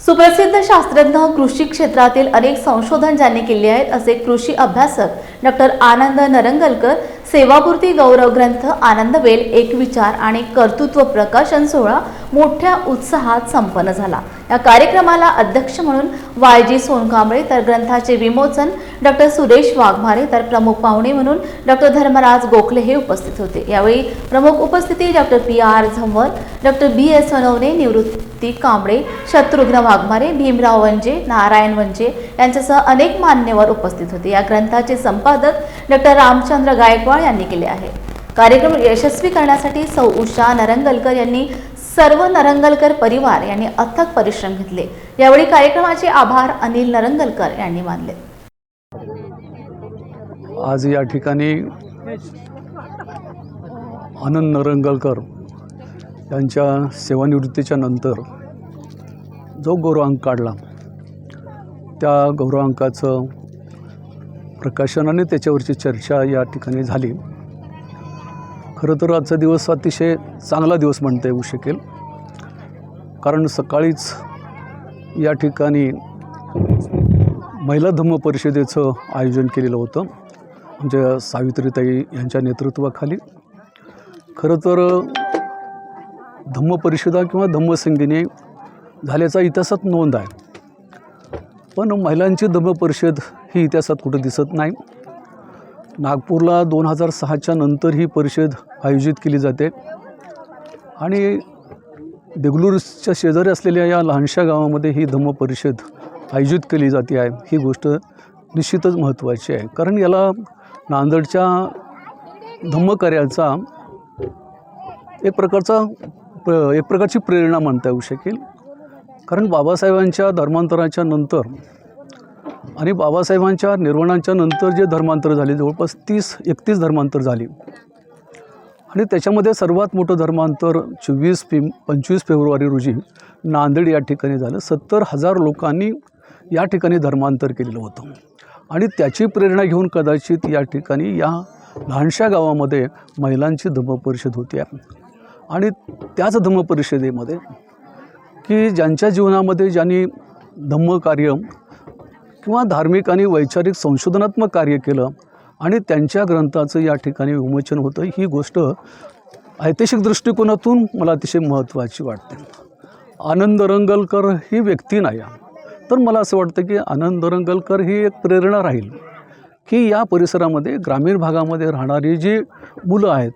सुप्रसिद्ध शास्त्रज्ञ कृषी क्षेत्रातील अनेक संशोधन ज्यांनी केले आहेत असे कृषी अभ्यासक डॉक्टर आनंद नरंगलकर सेवापूर्ती गौरव ग्रंथ आनंदवेल एक विचार आणि कर्तृत्व प्रकाशन सोहळा मोठ्या उत्साहात संपन्न झाला. या कार्यक्रमाला अध्यक्ष म्हणून वाय जी सोनकांबळे तर ग्रंथाचे विमोचन डॉक्टर सुरेश वाघमारे तर प्रमुख पाहुणे म्हणून डॉक्टर धर्मराज गोखले हे उपस्थित होते. यावेळी प्रमुख उपस्थिती doctor P R Zanwar doctor B S Sonawane Nivrutti Kamble Shatrughna Waghmare Bhimrao Vanje Narayan Vanje यांच्यासह अनेक मान्यवर उपस्थित होते. या ग्रंथाचे संपादक डॉक्टर रामचंद्र गायकवाड यांनी केले आहे. कार्यक्रम यशस्वी करण्यासाठी सौ. उषा नरंगलकर यांनी सर्व नरंगलकर परिवार यांनी अथक परिश्रम घेतले. यावेळी कार्यक्रमाचे आभार अनिल नरंगलकर यांनी मानले. आज या ठिकाणी आनंद नरंगलकर यांच्या सेवानिवृत्तीच्या नंतर जो गौरवांक काढला त्या गौरवांकाचं प्रकाशन आणि त्याच्यावरची चर्चा या ठिकाणी झाली. खरं तर आजचा दिवस अतिशय चांगला दिवस म्हणता येऊ शकेल. कारण सकाळीच या ठिकाणी महिला धम्म परिषदेचं आयोजन केलेलं होतं. आमच्या सावित्रीताई यांच्या नेतृत्वाखाली. खरं तर धम्म परिषदा किंवा धम्मसंगीने झाल्याचा इतिहासात नोंद आहे. पण महिलांची धम्म परिषद ही इतिहासात कुठं दिसत नाही. नागपूरला दोन हजार सहाच्या नंतर ही परिषद आयोजित केली जाते. आणि बेंगलुरूच्या शेजारी असलेल्या या लहानशा गावामध्ये ही धम्म परिषद आयोजित केली जाते आहे. ही गोष्ट निश्चितच महत्त्वाची आहे. कारण याला नांदेडच्या धम्मकार्याचा एक प्रकारचा एक प्रकारची प्रेरणा म्हणता येऊ शकेल. कारण बाबासाहेबांच्या धर्मांतराच्या नंतर आणि बाबासाहेबांच्या निर्वाणाच्या नंतर जे धर्मांतर झाले जवळपास तीस एकतीस धर्मांतर झाली. आणि त्याच्यामध्ये सर्वात मोठं धर्मांतर चोवीस फे पंचवीस फेब्रुवारी रोजी नांदेड या ठिकाणी झालं. सत्तर हजार लोकांनी या ठिकाणी धर्मांतर केलेलं होतं. आणि त्याची प्रेरणा घेऊन कदाचित या ठिकाणी या लहानशा गावामध्ये महिलांची धम्मपरिषद होती आणि त्याच धम्मपरिषदेमध्ये की ज्यांच्या जीवनामध्ये ज्यांनी धम्मकार्य किंवा धार्मिक आणि वैचारिक संशोधनात्मक कार्य केलं आणि त्यांच्या ग्रंथाचं या ठिकाणी विमोचन होतं ही गोष्ट ऐतिहासिक दृष्टिकोनातून मला अतिशय महत्त्वाची वाटते. आनंद रंगलकर ही व्यक्ती नाही. तर मला असं वाटतं की आनंद रंगलकर ही एक प्रेरणा राहील की या परिसरामध्ये ग्रामीण भागामध्ये राहणारी जी मुलं आहेत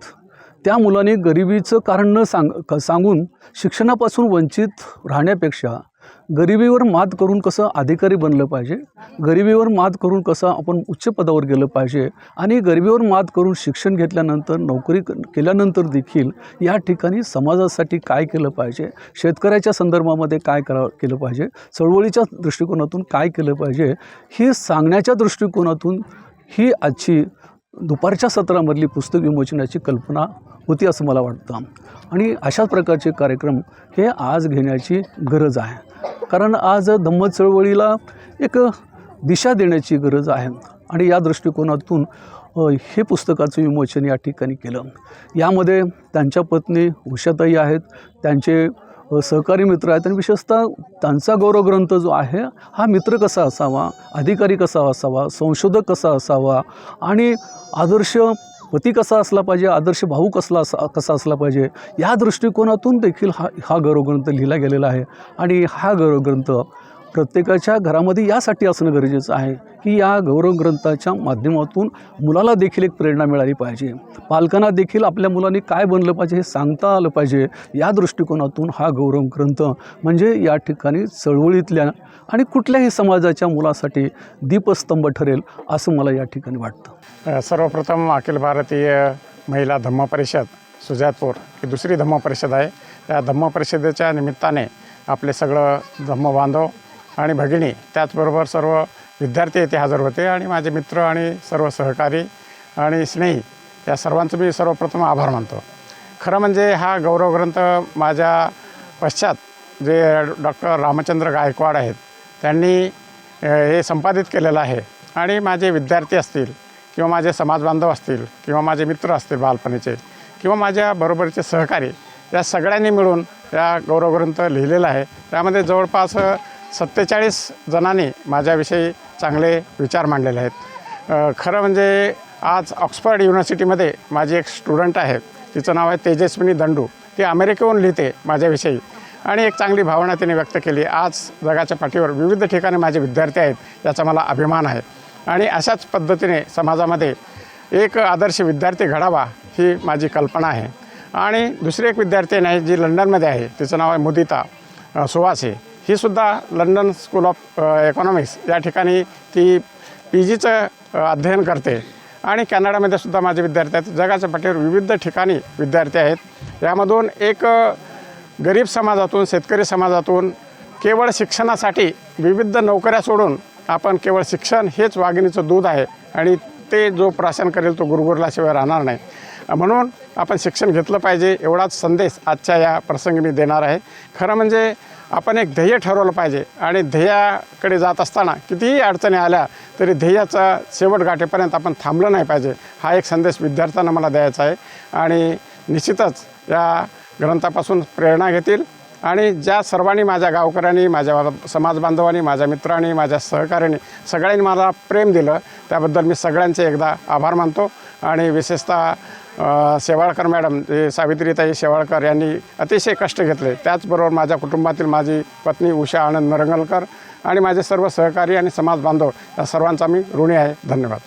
त्या मुलांनी गरिबीचं कारण न सांग क- सांगून शिक्षणापासून वंचित राहण्यापेक्षा गरिबीवर मात करून कसं अधिकारी बनलं पाहिजे गरिबीवर मात करून कसं आपण उच्च पदावर गेलं पाहिजे आणि गरिबीवर मात करून शिक्षण घेतल्यानंतर नोकरी केल्यानंतर देखील या ठिकाणी समाजासाठी काय केलं पाहिजे शेतकऱ्याच्या संदर्भामध्ये काय करा केलं पाहिजे चळवळीच्या दृष्टिकोनातून काय केलं पाहिजे हे सांगण्याच्या दृष्टिकोनातून ही आजची दुपारच्या सत्रामधली पुस्तक विमोचनाची कल्पना होती असं मला वाटतं. आणि अशाच प्रकारचे कार्यक्रम हे आज घेण्याची गरज आहे. कारण आज धम्म चळवळीला एक दिशा देण्याची गरज आहे. आणि या दृष्टिकोनातून हे पुस्तकाचं विमोचन या ठिकाणी केलं. यामध्ये त्यांच्या पत्नी उषाताई आहेत त्यांचे सहकारी मित्र आहेत आणि विशेषतः त्यांचा गौरवग्रंथ जो आहे हा मित्र कसा असावा अधिकारी कसा असावा संशोधक कसा असावा आणि आदर्श पती कसा असला पाहिजे आदर्श भाऊ कसला असा कसा असला पाहिजे या दृष्टिकोनातून देखील हा हा गौरवग्रंथ लिहिला गेलेला आहे. आणि हा गौरवग्रंथ प्रत्येकाच्या घरामध्ये यासाठी असणं गरजेचं आहे की या गौरव ग्रंथाच्या माध्यमातून मुलाला देखील एक प्रेरणा मिळाली पाहिजे. पालकांना देखील आपल्या मुलांनी काय बनलं पाहिजे हे सांगता आलं पाहिजे. या दृष्टिकोनातून हा गौरव ग्रंथ म्हणजे या ठिकाणी चळवळीतल्या आणि कुठल्याही समाजाच्या मुलासाठी दीपस्तंभ ठरेल असं मला या ठिकाणी वाटतं. सर्वप्रथम अखिल भारतीय महिला धम्म परिषद सुजातपूर ही दुसरी धम्म परिषद आहे. त्या धम्म परिषदेच्या निमित्ताने आपले सगळं धम्म बांधव आणि भगिनी त्याचबरोबर सर्व विद्यार्थी येथे हजर होते आणि माझे मित्र आणि सर्व सहकारी आणि स्नेही या सर्वांचं मी सर्वप्रथम आभार मानतो. खरं म्हणजे हा गौरवग्रंथ माझ्या पश्चात जे डॉक्टर रामचंद्र गायकवाड आहेत त्यांनी हे संपादित केलेलं आहे. आणि माझे विद्यार्थी असतील किंवा माझे समाजबांधव असतील किंवा माझे मित्र असतील बालपणीचे किंवा माझ्या बरोबरीचे सहकारी या सगळ्यांनी मिळून या गौरवग्रंथ लिहिलेला आहे. त्यामध्ये जवळपास सत्तेचाळीस जणांनी माझ्याविषयी चांगले विचार मांडलेले आहेत. खरं म्हणजे आज ऑक्सफर्ड युनिव्हर्सिटीमध्ये माझी एक स्टुडंट आहे. तिचं नाव आहे तेजस्विनी दंडू. ती अमेरिकेहून लिहिते माझ्याविषयी. आणि एक चांगली भावना तिने व्यक्त केली. आज जगाच्या पाठीवर विविध ठिकाणी माझे विद्यार्थी आहेत याचा मला अभिमान आहे. आणि अशाच पद्धतीने समाजामध्ये एक आदर्श विद्यार्थी घडावा ही माझी कल्पना आहे. आणि दुसरी एक विद्यार्थी आहे जी लंडनमध्ये आहे. तिचं नाव आहे मुदिता अ, सुवासे ही सुद्धा लंडन स्कूल ऑफ इकॉनॉमिक्स या ठिकाणी ती पी जीचं अध्ययन करते. आणि कॅनडामध्ये सुद्धा माझे विद्यार्थी आहेत. जगाच्या पाठीवर विविध ठिकाणी विद्यार्थी आहेत. यामधून एक गरीब समाजातून शेतकरी समाजातून केवळ शिक्षणासाठी विविध नोकऱ्या सोडून आपण केवळ शिक्षण हेच वाघिणीचं दूध आहे. आणि ते जो प्राशन करेल तो गुरगुरल्याशिवाय राहणार नाही. म्हणून आपण शिक्षण घेतलं पाहिजे. एवढाच संदेश आजच्या या प्रसंगी मी देणार आहे. खरं म्हणजे आपण एक ध्येय ठरवलं पाहिजे. आणि ध्येयाकडे जात असताना कितीही अडचणी आल्या तरी ध्येयाचा शेवट गाठेपर्यंत आपण थांबलं नाही पाहिजे. हा एक संदेश विद्यार्थ्यांना मला द्यायचा आहे. आणि निश्चितच या ग्रंथापासून प्रेरणा घेतील. आणि ज्या सर्वांनी माझ्या गावकऱ्यांनी माझ्या समाजबांधवांनी माझ्या मित्रांनी माझ्या सहकाऱ्यांनी सगळ्यांनी मला प्रेम दिलं त्याबद्दल मी सगळ्यांचे एकदा आभार मानतो. आणि विशेषतः शेवाळकर मॅडम हे सावित्रीताई शेवाळकर यांनी अतिशय कष्ट घेतले. त्याचबरोबर माझ्या कुटुंबातील माझी पत्नी उषा आनंद नरंगलकर आणि माझे सर्व सहकारी आणि समाज बांधव या सर्वांचा मी ऋणी आहे. धन्यवाद.